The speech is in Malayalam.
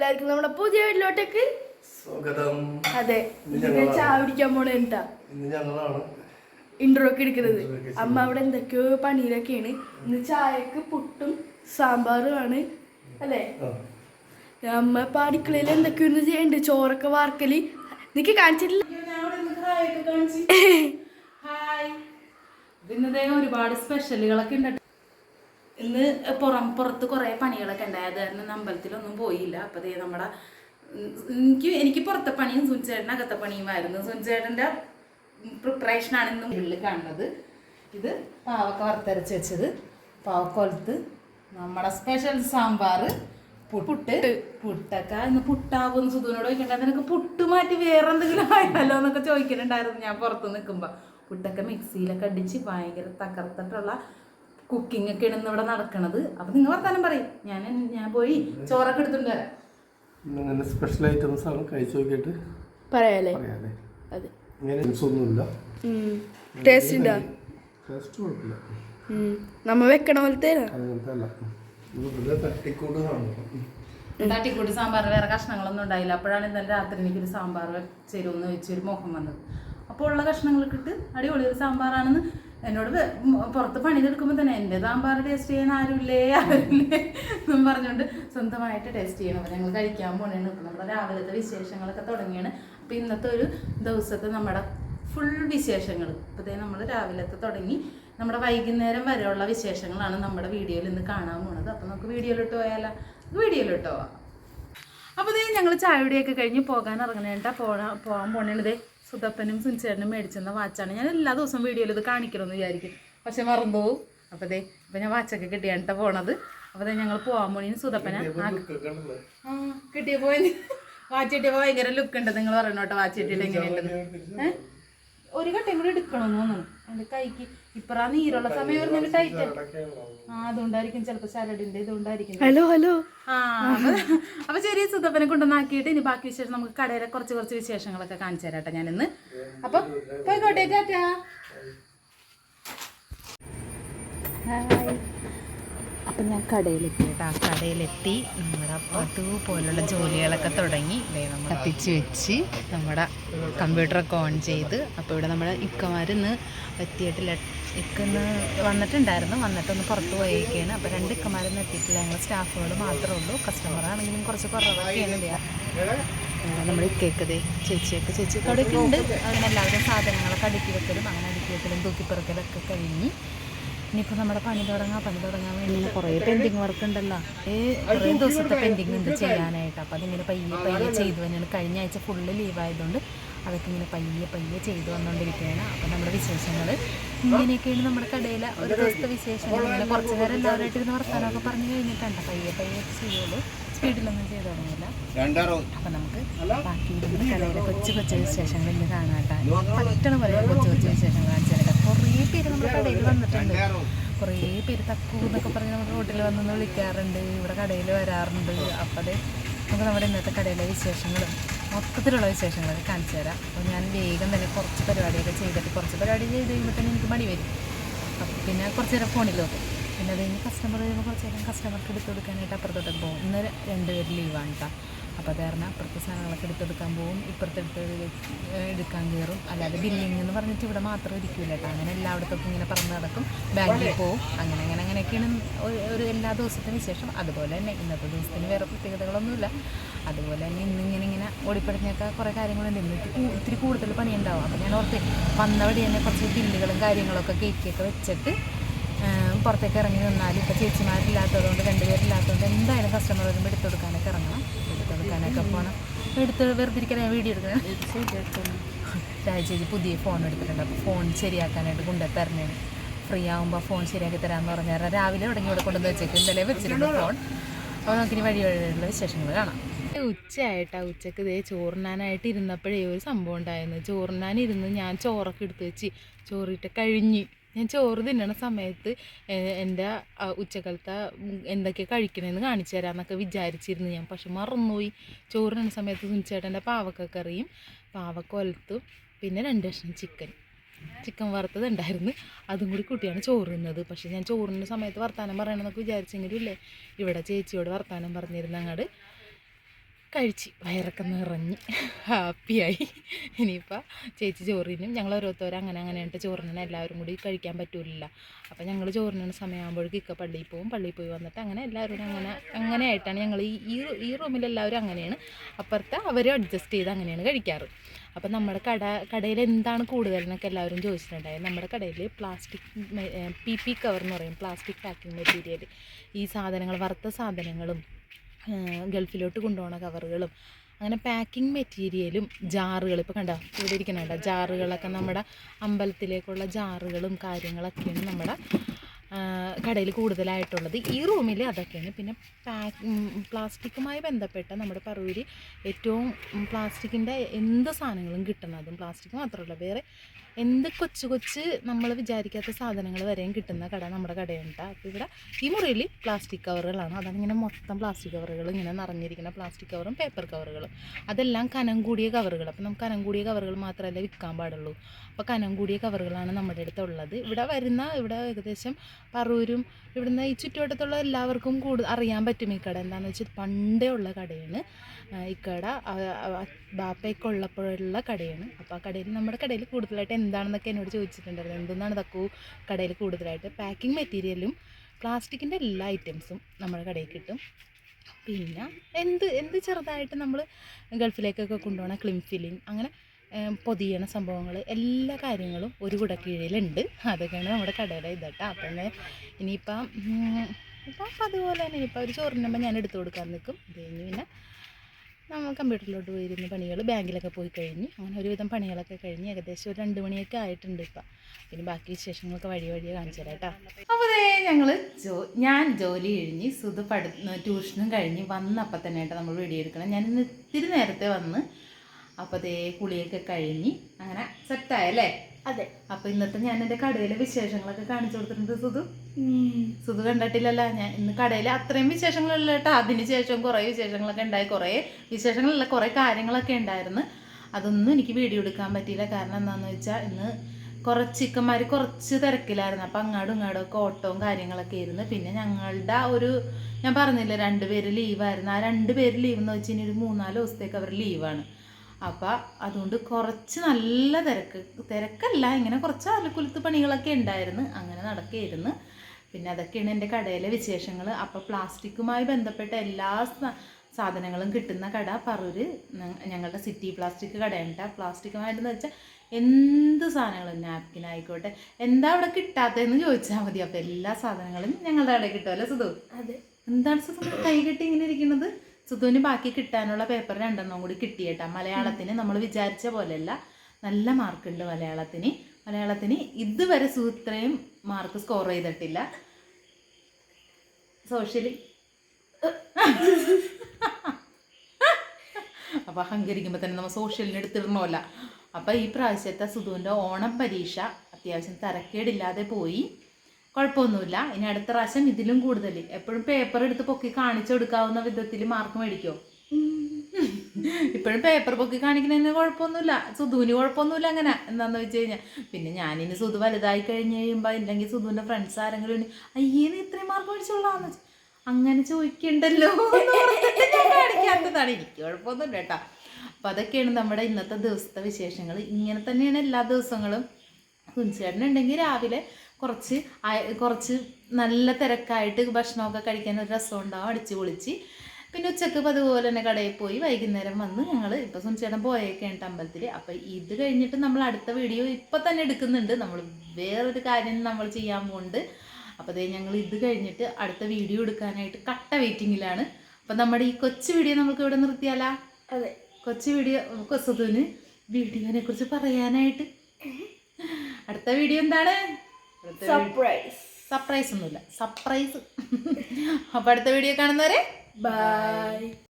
എല്ലാവർക്കും നമ്മുടെ പുതിയ വീട്ടിലോട്ടേക്ക് സ്വാഗതം. അതെ. ചായ പോണ എന്താ? ഇൻട്രോ ഒക്കെ എടുക്കുന്നത്. അമ്മ അവിടെ എന്തൊക്കെയോ പണിയിലൊക്കെയാണ്. ഇന്ന് ചായക്ക് പുട്ടും സാമ്പാറുമാണ് അല്ലേ? അല്ലെ അമ്മ ഇപ്പൊ അടുക്കളയിൽ എന്തൊക്കെയോ ഒന്ന് ചെയ്യണ്ട്. ചോറൊക്കെ വാർക്കൽ. നിക്ക് കാണിച്ചിട്ടില്ല? ഹായ് ഒരുപാട് സ്പെഷ്യലുകളൊക്കെ ഉണ്ട് ഇന്ന് പുറം പുറത്ത് കുറേ പണികളൊക്കെ ഉണ്ടായത് കാരണം ഇന്ന് അമ്പലത്തിലൊന്നും പോയില്ല. അപ്പോൾ ദേ നമ്മുടെ എനിക്ക് എനിക്ക് പുറത്തെ പണിയും സുനിച്ചേട്ടൻ അകത്തെ പണിയുമായിരുന്നു. സുനിച്ചേട്ടന്റെ പ്രിപ്പറേഷനാണ് ഇന്ന് ഉള്ളിൽ കാണുന്നത്. ഇത് പാവക്ക വറുത്തരച്ച് വെച്ചത്. പാവക്കൊലത്ത് നമ്മുടെ സ്പെഷ്യൽ സാമ്പാർ പുട്ട് പുട്ടൊക്കെ ഇന്ന് പുട്ടാവും. സുധുവിനോട് ചോദിക്കണ്ട നിനക്ക് പുട്ട് മാറ്റി വേറെ എന്തെങ്കിലും ആയാലോ എന്നൊക്കെ ചോദിക്കുന്നുണ്ടായിരുന്നു ഞാൻ പുറത്ത് നിൽക്കുമ്പോൾ പുട്ടൊക്കെ മിക്സിയിലൊക്കെ അടിച്ച് ഭയങ്കര തകർത്തിട്ടുള്ള കുക്കിംഗ് ഒക്കെ ഇന്ന് ഇവിടെ നടക്കണത്. അപ്പൊ നിങ്ങൾ വർത്താനം പറയും. ഞാൻ ഞാൻ പോയി ചോറൊക്കെ എടുത്തിട്ടുണ്ട്. അങ്ങനെ സ്പെഷ്യൽ ഐറ്റംസ് ആണ്. കഴിച്ചു നോക്കിയിട്ട് പറയാലേ? പറയാല്ലേ അതെ. ഇങ്ങനെ ഒന്നുമില്ല. ടേസ്റ്റ് ഉണ്ടാ? ടേസ്റ്റ് കുഴപ്പമില്ല. നമ്മ വെക്കണ പോലത്തെ തട്ടിക്കൂട്ട് സാമ്പാർ വേറെ കഷ്ണങ്ങളൊന്നും ഉണ്ടായില്ല. അപ്പോഴാണ് ഇന്നലെ രാത്രി എനിക്കൊരു സാമ്പാർ ചേരുമെന്ന് വെച്ചൊരു മോഹം വന്നത്. അപ്പോൾ ഉള്ള കഷ്ണങ്ങളൊക്കെ ഇട്ട് അടിപൊളി ഒരു സാമ്പാറാണെന്ന് എന്നോട് പുറത്ത് പണിതെടുക്കുമ്പോൾ തന്നെ എന്റെ സാമ്പാർ ടേസ്റ്റ് ചെയ്യാൻ ആരുമില്ലേ? ആരുമില്ലേ എന്നും പറഞ്ഞുകൊണ്ട് സ്വന്തമായിട്ട് ടേസ്റ്റ് ചെയ്യണം. അപ്പോൾ ഞങ്ങൾ കഴിക്കാൻ പോകണേ നമ്മുടെ രാവിലത്തെ വിശേഷങ്ങളൊക്കെ തുടങ്ങിയാണ്. അപ്പോൾ ഇന്നത്തെ ഒരു ദിവസത്തെ നമ്മുടെ ഫുൾ വിശേഷങ്ങൾ ഇപ്പത്തേ നമ്മൾ രാവിലത്തെ തുടങ്ങി. നമ്മുടെ വൈകുന്നേരം വരെയുള്ള വിശേഷങ്ങളാണ് നമ്മുടെ വീഡിയോയിൽ ഇന്ന് കാണാൻ പോണത്. അപ്പോൾ നമുക്ക് വീഡിയോയിലോട്ട് പോയാലോ? വീഡിയോയിലോട്ട് പോവാം. അപ്പോൾ ഇതേ ഞങ്ങൾ ചായയുടെയൊക്കെ കഴിഞ്ഞ് പോകാൻ ഇറങ്ങണേട്ടാ. പോകാൻ പോകാൻ സുതപ്പനും സുനിച്ചേട്ടനും മേടിച്ചെന്ന വാച്ചാണ്. ഞാൻ എല്ലാ ദിവസവും വീഡിയോയിൽ ഇത് കാണിക്കണമെന്ന് വിചാരിക്കും. പക്ഷെ മറന്നു പോകും അപ്പോൾ ദേ അപ്പോൾ ഞാൻ വാച്ചൊക്കെ കിട്ടിയാണ്ട പോണത്. അപ്പോൾ ദേ ഞങ്ങൾ പോവാൻ പോണീന് സുതപ്പന ആ കിട്ടിയ പോയി വാച്ച് കിട്ടിയപ്പോൾ ഭയങ്കര ലുക്ക് ഉണ്ട്. നിങ്ങൾ പറയണോട്ടോ വാച്ച് കിട്ടിയിട്ട് എങ്ങനെയുണ്ട് ഏഹ് ഒരു കട്ടയും കൂടി എടുക്കണമെന്ന് തോന്നുന്നു. എന്റെ കൈക്ക് ഇപ്പറാ നീരുള്ള സമയം ഒരു ടൈറ്റ് ആ അതുകൊണ്ടായിരിക്കും ചിലപ്പോ സലഡിന്റെ ഇതുകൊണ്ടായിരിക്കും. Hello hello. ആ അപ്പൊ ചെറിയ സുതപ്പനെ കൊണ്ടുവന്നാക്കിയിട്ട് ഇനി ബാക്കി വിശേഷം നമുക്ക് കടയിലെ കുറച്ച് കുറച്ച് വിശേഷങ്ങളൊക്കെ കാണിച്ചു തരാട്ടെ ഞാൻ ഇന്ന് അപ്പൊ പോയിക്കോട്ടെ ടാറ്റാ അപ്പം ഞാൻ കടയിലെത്തി. കേട്ടോ ആ കടയിലെത്തി. നമ്മുടെ പട്ടു പോലുള്ള ജോലികളൊക്കെ തുടങ്ങി. നമ്മൾ കത്തിച്ച് വെച്ച് നമ്മുടെ കമ്പ്യൂട്ടറൊക്കെ ഓൺ ചെയ്ത്. അപ്പോൾ ഇവിടെ നമ്മുടെ ഇക്കമാർ ഇന്ന് എത്തിയിട്ടില്ല. ഇക്കന്ന് വന്നിട്ടുണ്ടായിരുന്നു. വന്നിട്ടൊന്ന് പുറത്ത് പോയേക്കാണ്. അപ്പോൾ രണ്ട് ഇക്കമാരൊന്നും എത്തിയിട്ടില്ല. ഞങ്ങൾ സ്റ്റാഫുകൾ മാത്രമേ ഉള്ളൂ. കസ്റ്റമർ ആണെങ്കിലും കുറച്ച് കുറവൊക്കെയാണ് ഇല്ല നമ്മൾ ഇക്കേക്കതേ ചേച്ചിയൊക്കെ ചേച്ചി തുടക്കുന്നുണ്ട് ഉണ്ട്. അങ്ങനെ എല്ലാവരും സാധനങ്ങളൊക്കെ അടുക്കി വെക്കലും അങ്ങനെ അടുക്കി വെക്കലും തൂക്കിപ്പിറക്കലൊക്കെ കഴിഞ്ഞ്. ഇനിയിപ്പോൾ നമ്മുടെ പണി തുടങ്ങാം പണി തുടങ്ങാൻ വേണ്ടി ഇങ്ങനെ കുറേ പെൻഡിങ് വർക്ക് ഉണ്ടല്ലോ. ഏ കുറേ ദിവസത്തെ പെൻഡിങ് ഉണ്ട് ചെയ്യാനായിട്ട്. അപ്പോൾ അതിങ്ങനെ പയ്യെ പയ്യെ ചെയ്തു തന്നെയാണ്. കഴിഞ്ഞ ആഴ്ച ഫുള്ള് ലീവായതുകൊണ്ട് അതൊക്കെ ഇങ്ങനെ പയ്യെ പയ്യെ ചെയ്തു വന്നുകൊണ്ടിരിക്കുകയാണ് അപ്പോൾ നമ്മുടെ വിശേഷങ്ങൾ ഇങ്ങനെയൊക്കെയാണ് നമ്മുടെ കടയിലെ ഒരു ദിവസത്തെ വിശേഷങ്ങൾ. ഇങ്ങനെ കുറച്ച് നേരം എല്ലാവരുമായിട്ട് ഇരുന്ന് വർത്താനമൊക്കെ പറഞ്ഞു കഴിഞ്ഞിട്ടുണ്ട്. പയ്യെ പയ്യെ ചെയ്യുള്ളൂ സ്പീഡിലൊന്നും ചെയ്തു തുടങ്ങിയില്ല. അപ്പം നമുക്ക് ബാക്കി കടയിലെ കൊച്ചു കൊച്ചു വിശേഷങ്ങൾ ഇന്ന് കാണാട്ടെ പറ്റണ പോലെ കൊച്ചു കൊച്ചു വിശേഷങ്ങൾ കാണിച്ചു തരാം പേര് നമ്മുടെ കടയിൽ വന്നിട്ടുണ്ട്. കുറേ പേര് തക്കൂ എന്നൊക്കെ പറഞ്ഞ് നമ്മുടെ റോട്ടിൽ വന്നൊന്ന് വിളിക്കാറുണ്ട്. ഇവിടെ കടയിൽ വരാറുണ്ട്. അപ്പോൾ അത് നമുക്ക് നമ്മുടെ ഇന്നത്തെ കടയിലെ വിശേഷങ്ങളും. മൊത്തത്തിലുള്ള വിശേഷങ്ങളൊക്കെ കാണിച്ചു തരാം. അപ്പോൾ ഞാൻ വേഗം തന്നെ കുറച്ച് പരിപാടിയൊക്കെ ചെയ്തിട്ട് കുറച്ച് പരിപാടി ചെയ്ത് കഴിയുമ്പോൾ തന്നെ എനിക്ക് മടി വരും. അപ്പം പിന്നെ കുറച്ച് നേരം ഫോണിൽ നോക്കും പിന്നെ അത് കഴിഞ്ഞ് കസ്റ്റമർ വരുമ്പോൾ കുറച്ച് നേരം കസ്റ്റമർക്ക് എടുത്ത് കൊടുക്കാനായിട്ട് അപ്പുറത്തോട്ടൊക്കെ പോകും. ഇന്ന് രണ്ടുപേര് ലീവാണ് കേട്ടോ അപ്പോൾ അത് കാരണം അപ്പുറത്തെ സാധനങ്ങളൊക്കെ എടുത്തെടുക്കാൻ പോകും ഇപ്പുറത്തെടുത്ത് എടുക്കാൻ കയറും അല്ലാതെ ബില്ലിംഗ് എന്ന് പറഞ്ഞിട്ട് ഇവിടെ മാത്രം ഇരിക്കില്ല കേട്ടോ. അങ്ങനെ എല്ലായിടത്തൊക്കെ ഇങ്ങനെ പറന്ന് നടക്കും. ബാങ്കിൽ പോവും. അങ്ങനെ അങ്ങനെ അങ്ങനെയൊക്കെയാണ് ഒരു- എല്ലാ ദിവസത്തിന് വിശേഷം. അതുപോലെ തന്നെ ഇന്നത്തെ ദിവസത്തിന് വേറെ പ്രത്യേകതകളൊന്നുമില്ല. അതുപോലെ തന്നെ ഇന്നിങ്ങനെ ഇങ്ങനെ ഓടിപ്പടഞ്ഞൊക്കെ കുറേ കാര്യങ്ങളുണ്ട്. ഇന്ന് ഇത്തിരി കൂടുതൽ പണിയുണ്ടാവും. അപ്പോൾ ഞാൻ ഓർത്ത് വന്നവടി തന്നെ കുറച്ച് ബില്ലുകളും കാര്യങ്ങളൊക്കെ കേക്കൊക്കെ വെച്ചിട്ട് പുറത്തേക്ക് ഇറങ്ങി നിന്നാൽ ഇപ്പോൾ ചേച്ചിമാരില്ലാത്തതുകൊണ്ട് രണ്ടുപേരില്ലാത്തതുകൊണ്ട് എന്തായാലും കസ്റ്റമർ വരുമ്പോൾ എടുത്തു കൊടുക്കാനൊക്കെ ഇറങ്ങണം. എടുത്തു കൊടുക്കാനൊക്കെ പോകണം എടുത്ത് വെറുതെ ഇരിക്കാൻ വീഡിയോ എടുക്കണം? രാജ ചേച്ചി പുതിയ ഫോൺ എടുത്തിട്ടുണ്ട്. അപ്പോൾ ഫോൺ ശരിയാക്കാനായിട്ട് കൊണ്ടു തരണേണ് ഫ്രീ ആകുമ്പോൾ ഫോൺ ശരിയാക്കി തരാമെന്ന് പറഞ്ഞാൽ രാവിലെ തുടങ്ങി ഇവിടെ കൊണ്ടുവന്ന് വെച്ചേക്ക് ഇന്നലെ വെച്ചിട്ടുണ്ട് ഫോൺ അപ്പോൾ നമുക്കിനി വഴി വഴിയുള്ള വിശേഷങ്ങൾ കാണാം. ഉച്ചയായിട്ടാ. ഉച്ചയ്ക്ക് ഇതേ ചോറിനാനായിട്ട് ഇരുന്നപ്പോഴേ ഒരു സംഭവം ഉണ്ടായിരുന്നു. ചോറിനാനിരുന്ന് ഞാൻ ചോറൊക്കെ എടുത്ത് വെച്ച്. ചോറിട്ട് കഴിഞ്ഞ്. ഞാൻ ചോറ് തിന്നണ സമയത്ത് എന്റെ ഉച്ചക്കാലത്തെ എന്തൊക്കെ കഴിക്കണമെന്ന് കാണിച്ചു തരാമെന്നൊക്കെ വിചാരിച്ചിരുന്നു ഞാൻ. പക്ഷെ മറന്നുപോയി. ചോറ് തിന്നണ സമയത്ത് സുനിച്ചേട്ടന്റെ പാവക്ക പാവക്കൊലത്തും പിന്നെ രണ്ട് കഷ്ണം ചിക്കൻ ചിക്കൻ വറുത്തത് ഉണ്ടായിരുന്നു. അതും കൂടി കൂട്ടിയാണ് ചോറ് തിന്നത്. പക്ഷേ ഞാൻ ചോറിന്റെ സമയത്ത് വർത്താനം പറയണമെന്നൊക്കെ വിചാരിച്ചെങ്കിലും ഇല്ലേ? ഇവിടെ ചേച്ചിയോട് വർത്താനം പറഞ്ഞിരുന്നു അങ്ങോട്ട് കഴിച്ച്. വയറൊക്കെ നിറഞ്ഞ്. ഹാപ്പിയായി. ഇനിയിപ്പോൾ ചേച്ചി ചോറിനും ഞങ്ങൾ ഓരോരുത്തരും അങ്ങനെ അങ്ങനെയായിട്ട് ചോറിനും എല്ലാവരും കൂടി കഴിക്കാൻ പറ്റൂലില്ല. അപ്പോൾ ഞങ്ങൾ ചോറിനാണ് സമയമാകുമ്പോഴേക്കും ഇക്ക പള്ളിയിൽ പോകും. പള്ളിയിൽ പോയി വന്നിട്ട് അങ്ങനെ എല്ലാവരും അങ്ങനെ അങ്ങനെ ആയിട്ടാണ് ഞങ്ങൾ ഈ ഈ റൂമിലെല്ലാവരും റൂമിൽ എല്ലാവരും അങ്ങനെയാണ്. അപ്പുറത്തെ അവർ അഡ്ജസ്റ്റ് ചെയ്ത് അങ്ങനെയാണ് കഴിക്കാറ്. അപ്പം നമ്മുടെ കട കടയിൽ എന്താണ് കൂടുതൽ എന്നൊക്കെ എല്ലാവരും ചോദിച്ചിട്ടുണ്ടായത് നമ്മുടെ കടയിൽ പ്ലാസ്റ്റിക് പി പി കവർ എന്ന് പറയും. Plastic packing material. ഈ സാധനങ്ങൾ വറുത്ത സാധനങ്ങളും ഗൾഫിലോട്ട് കൊണ്ടുപോകുന്ന കവറുകളും അങ്ങനെ പാക്കിംഗ് മെറ്റീരിയലും ജാറുകൾ ഇപ്പോൾ കണ്ട? ഇവിടെ ഇരിക്കുന്നുണ്ടോ ജാറുകളൊക്കെ നമ്മുടെ അമ്പലത്തിലേക്കുള്ള ജാറുകളും കാര്യങ്ങളൊക്കെയാണ് നമ്മുടെ കടയിൽ കൂടുതലായിട്ടുള്ളത്. ഈ റൂമിൽ അതൊക്കെയാണ്. പിന്നെ പാക്ക് പ്ലാസ്റ്റിക്കുമായി ബന്ധപ്പെട്ട നമ്മുടെ പറവൂരി ഏറ്റവും പ്ലാസ്റ്റിക്കിന്റെ എന്ത് സാധനങ്ങളും കിട്ടുന്നതും പ്ലാസ്റ്റിക് മാത്രമല്ല വേറെ എന്ത് കൊച്ചു കൊച്ച് നമ്മൾ വിചാരിക്കാത്ത സാധനങ്ങൾ വരെയും കിട്ടുന്ന കട നമ്മുടെ കടയുണ്ട്. അപ്പോൾ ഇവിടെ ഈ മുറിയിൽ പ്ലാസ്റ്റിക് കവറുകളാണ്. അതാണ് ഇങ്ങനെ മൊത്തം പ്ലാസ്റ്റിക് കവറുകൾ ഇങ്ങനെ നിറഞ്ഞിരിക്കുന്ന പ്ലാസ്റ്റിക് കവറും പേപ്പർ കവറുകളും. അതെല്ലാം കനം കൂടിയ കവറുകൾ. അപ്പോൾ നമുക്ക് കനം കൂടിയ കവറുകൾ മാത്രമല്ല വിൽക്കാൻ പാടുള്ളൂ. അപ്പോൾ കനം കൂടിയ കവറുകളാണ് നമ്മുടെ അടുത്തുള്ളത് ഇവിടെ വരുന്ന ഇവിടെ ഏകദേശം പറൂരും ഇവിടുന്ന് ഈ ചുറ്റുവട്ടത്തുള്ള എല്ലാവർക്കും കൂടുതൽ അറിയാൻ പറ്റും ഈ കട എന്താണെന്ന് വെച്ചാൽ പണ്ടേ ഉള്ള കടയാണ്. ഈ കട ഉള്ളപ്പോഴുള്ള കടയാണ്. അപ്പോൾ ആ കടയിൽ നമ്മുടെ കടയിൽ കൂടുതലായിട്ട് എന്താണെന്നൊക്കെ എന്നോട് ചോദിച്ചിട്ടുണ്ടായിരുന്നു. എന്തെന്നാണ് തക്കു കടയിൽ കൂടുതലായിട്ട്? പാക്കിംഗ് മെറ്റീരിയലും പ്ലാസ്റ്റിക്കിന്റെ എല്ലാ ഐറ്റംസും നമ്മുടെ കടയിൽ കിട്ടും. പിന്നെ എന്ത് എന്ത് ചെറുതായിട്ട് നമ്മൾ ഗൾഫിലേക്കൊക്കെ കൊണ്ടുപോകണ ക്ലിം ഫില്ലിങ് അങ്ങനെ പൊതിയണ സംഭവങ്ങൾ എല്ലാ കാര്യങ്ങളും ഒരു കുടക്കീഴിലുണ്ട് അതൊക്കെയാണ് നമ്മുടെ കടയുടെ ഇതട്ടോ അപ്പം ഇനിയിപ്പം ഇപ്പം അതുപോലെ തന്നെ ഇനിയിപ്പോൾ ഒരു ചോറിനുമ്പോൾ ഞാൻ എടുത്തു കൊടുക്കാൻ നിൽക്കും. അത് കഴിഞ്ഞ് പിന്നെ നമ്മൾ കമ്പ്യൂട്ടറിലോട്ട് പോയിരുന്ന പണികൾ ബാങ്കിലൊക്കെ പോയി കഴിഞ്ഞ് അങ്ങനെ ഒരുവിധം പണികളൊക്കെ കഴിഞ്ഞ് ഏകദേശം ഒരു രണ്ട് മണിയൊക്കെ ആയിട്ടുണ്ട് ഇപ്പം. പിന്നെ ബാക്കി വിശേഷങ്ങളൊക്കെ വഴി വഴിയെ കാണിച്ചു തരാം കേട്ടോ. അപ്പോൾ ഞങ്ങൾ ജോ ഞാൻ ജോലി കഴിഞ്ഞ് സുധ പഠി ട്യൂഷനും കഴിഞ്ഞ് വന്നപ്പോൾ തന്നെ ആയിട്ട് നമ്മൾ വീഡിയോ എടുക്കണം. ഞാൻ ഇന്ന് ഇത്തിരി നേരത്തെ വന്ന് അപ്പോൾ അതേ കുളിയൊക്കെ കഴിഞ്ഞ് അങ്ങനെ സെറ്റായല്ലേ അതെ. അപ്പോൾ ഇന്നത്തെ ഞാൻ എന്റെ കടയിലെ വിശേഷങ്ങളൊക്കെ കാണിച്ചു കൊടുത്തിട്ടുണ്ട് സുധു. സുധു കണ്ടിട്ടില്ലല്ലോ ഞാൻ ഇന്ന് കടയിൽ അത്രയും വിശേഷങ്ങളല്ല കേട്ടോ. അതിന് ശേഷം കുറേ വിശേഷങ്ങളൊക്കെ ഉണ്ടായി. കുറെ വിശേഷങ്ങളല്ല കുറെ കാര്യങ്ങളൊക്കെ ഉണ്ടായിരുന്നു. അതൊന്നും എനിക്ക് വീഡിയോ എടുക്കാൻ പറ്റിയില്ല. കാരണം എന്താണെന്ന് വെച്ചാൽ ഇന്ന് കുറച്ച് ചിക്കന്മാർ കുറച്ച് തിരക്കിലായിരുന്നു. അപ്പം അങ്ങാടും ഇങ്ങാടും ഒക്കെ ഓട്ടവും കാര്യങ്ങളൊക്കെ ആയിരുന്നു. പിന്നെ ഞങ്ങളുടെ ഒരു ഞാൻ പറഞ്ഞില്ല രണ്ട് പേര് ലീവായിരുന്നു ആ രണ്ട് പേര് ലീവ് എന്ന് വെച്ച് ഇനി ഒരു മൂന്നാൽ ദിവസത്തേക്ക് അവർ ലീവാണ് അപ്പം അതുകൊണ്ട് കുറച്ച് നല്ല തിരക്ക് തിരക്കല്ല ഇങ്ങനെ കുറച്ച് അലക്കുലത്ത് പണികളൊക്കെ ഉണ്ടായിരുന്നു അങ്ങനെ നടക്കുകയായിരുന്നു പിന്നെ അതൊക്കെയാണ് എന്റെ കടയിലെ വിശേഷങ്ങൾ അപ്പോൾ പ്ലാസ്റ്റിക്കുമായി ബന്ധപ്പെട്ട എല്ലാ സാധനങ്ങളും കിട്ടുന്ന കട പറൂര്. ഞങ്ങളുടെ സിറ്റി പ്ലാസ്റ്റിക് കടയുണ്ട്. പ്ലാസ്റ്റിക്കുമായിട്ടെന്ന് വെച്ചാൽ എന്ത് സാധനങ്ങളും നാപ്കിൻ ആയിക്കോട്ടെ എന്താ അവിടെ കിട്ടാത്തതെന്ന് ചോദിച്ചാൽ മതി. അപ്പോൾ എല്ലാ സാധനങ്ങളും ഞങ്ങളുടെ കടയിൽ കിട്ടുമല്ലോ സുധു? അതെ. എന്താണ് സുധു? കൈ കെട്ടി ഇങ്ങനെ ഇരിക്കുന്നത്? സുധുവിന് ബാക്കി കിട്ടാനുള്ള പേപ്പർ രണ്ടെണ്ണം കൂടി കിട്ടിയേട്ടാ. മലയാളത്തിന് നമ്മൾ വിചാരിച്ച പോലെയല്ല. നല്ല മാർക്കുണ്ട് മലയാളത്തിന്. മലയാളത്തിന് ഇതുവരെ സൂത്രയും മാർക്ക് സ്കോർ ചെയ്തിട്ടില്ല. സോഷ്യലി അപ്പോൾ അഹങ്കരിക്കുമ്പോൾ തന്നെ നമ്മൾ സോഷ്യലിന് എടുത്തിടണമല്ല. അപ്പോൾ ഈ പ്രാവശ്യത്തെ സുധുവിന്റെ ഓണം പരീക്ഷ അത്യാവശ്യം തരക്കേടില്ലാതെ പോയി. കുഴപ്പമൊന്നുമില്ല. ഇനി അടുത്ത പ്രാവശ്യം ഇതിലും കൂടുതൽ. എപ്പോഴും പേപ്പർ എടുത്ത് പൊക്കി കാണിച്ചു കൊടുക്കാവുന്ന വിധത്തിൽ മാർക്ക് മേടിക്കോ. ഇപ്പോഴും പേപ്പർ പൊക്കി കാണിക്കുന്നതിന് കുഴപ്പമൊന്നുമില്ല. സുധുവിന് കുഴപ്പമൊന്നുമില്ല അങ്ങനെ. എന്താന്ന് വെച്ച് കഴിഞ്ഞാൽ പിന്നെ ഞാനിനി സുധു വലുതായി കഴിഞ്ഞ് കഴിയുമ്പോൾ ഇല്ലെങ്കിൽ സുധുവിന്റെ ഫ്രണ്ട്സ് ആരെങ്കിലും അയ്യേന്ന് അയ്യേ നീ ഇത്രയും മാർക്ക് മേടിച്ചോളാന്ന് വെച്ചു അങ്ങനെ ചോദിക്കണ്ടല്ലോ കാണിക്കാത്തതാണ്. എനിക്ക് കുഴപ്പമൊന്നുമില്ല കേട്ടോ. അപ്പം അതൊക്കെയാണ് നമ്മുടെ ഇന്നത്തെ ദിവസത്തെ വിശേഷങ്ങൾ. ഇങ്ങനെ തന്നെയാണ് എല്ലാ ദിവസങ്ങളും. കുഞ്ചേട്ടനുണ്ടെങ്കിൽ രാവിലെ കുറച്ച് കുറച്ച് നല്ല തിരക്കായിട്ട് ഭക്ഷണമൊക്കെ കഴിക്കാൻ ഒരു രസം ഉണ്ടാവും അടിച്ച് പൊളിച്ച്. പിന്നെ ഉച്ചയ്ക്ക് അതുപോലെ തന്നെ കടയിൽ പോയി വൈകുന്നേരം വന്ന് ഞങ്ങൾ ഇപ്പം സുനിച്ചേട്ടൻ പോയേക്കാണ് അമ്പലത്തിൽ അപ്പം ഇത് കഴിഞ്ഞിട്ട് നമ്മൾ അടുത്ത വീഡിയോ ഇപ്പം തന്നെ എടുക്കുന്നുണ്ട്. നമ്മൾ വേറൊരു കാര്യം നമ്മൾ ചെയ്യാൻ പോകുന്നുണ്ട് അപ്പോൾ അതേ ഞങ്ങൾ ഇത് കഴിഞ്ഞിട്ട് അടുത്ത വീഡിയോ എടുക്കാനായിട്ട് കട്ട വെയിറ്റിങ്ങിലാണ്. അപ്പം നമ്മുടെ ഈ കൊച്ചു വീഡിയോ നമുക്ക് ഇവിടെ നിർത്തിയാലാ? അതെ. കൊച്ചു വീഡിയോ കൊസതുവിന് വീഡിയോനെ കുറിച്ച് പറയാനായിട്ട്. അടുത്ത വീഡിയോ എന്താണ്? സർപ്രൈസ് സർപ്രൈസ് ഒന്നുമില്ല. സർപ്രൈസ് അപ്പോൾ അടുത്ത വീഡിയോ കാണുന്നവരെ ബൈ